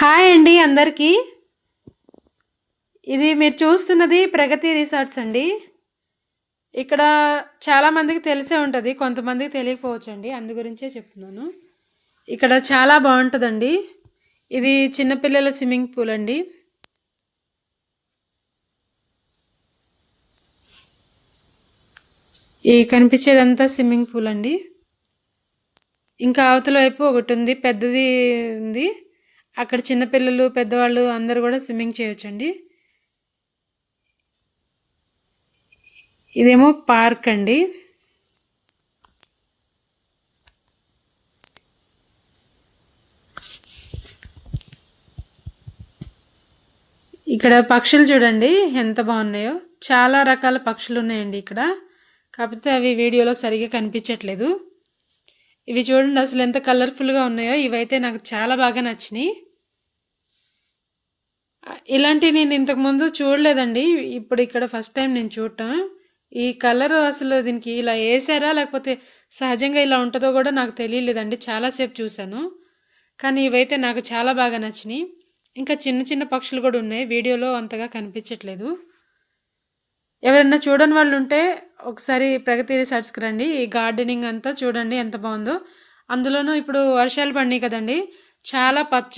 Hi అండి అందరికీ. ఇది మీరు చూస్తున్నది ప్రగతి రిసార్ట్స్ అండి. ఇక్కడ చాలామందికి తెలిసే ఉంటుంది కొంతమందికి తెలియకపోవచ్చు అండి అందు గురించే చెప్తున్నాను. ఇక్కడ చాలా బాగుంటుందండి. ఇది చిన్నపిల్లల స్విమ్మింగ్ పూల్ అండి. ఈ కనిపించేదంతా స్విమ్మింగ్ పూల్ అండి. ఇంకా అవతల వైపు ఒకటి ఉంది పెద్దది ఉంది. అక్కడ చిన్నపిల్లలు పెద్దవాళ్ళు అందరూ కూడా స్విమ్మింగ్ చేయొచ్చండి. ఇదేమో పార్క్ అండి. ఇక్కడ పక్షులు చూడండి ఎంత బాగున్నాయో. చాలా రకాల పక్షులు ఉన్నాయండి ఇక్కడ. కాకపోతే అవి వీడియోలో సరిగా కనిపించట్లేదు. ఇవి చూడండి అసలు ఎంత కలర్ఫుల్గా ఉన్నాయో ఇవైతే నాకు చాలా బాగా నచ్చినాయి. ఇలాంటివి నేను ఇంతకుముందు చూడలేదండి. ఇప్పుడు ఇక్కడ ఫస్ట్ టైం నేను చూడటం. ఈ కలర్ అసలు దీనికి ఇలా వేసారా లేకపోతే సహజంగా ఇలా ఉంటుందో కూడా నాకు తెలియలేదండి. చాలాసేపు చూశాను. కానీ ఇవైతే నాకు చాలా బాగా నచ్చినాయి. ఇంకా చిన్న చిన్న పక్షులు కూడా ఉన్నాయి. వీడియోలో అంతగా కనిపించట్లేదు. ఎవరైనా చూడని వాళ్ళు ఉంటే ఒకసారి ప్రగతి రిసార్ట్స్కి రండి ఈ గార్డెనింగ్ అంతా చూడండి ఎంత బాగుందో. అందులోనూ ఇప్పుడు వర్షాలు పడినాయి కదండి. చాలా పచ్చ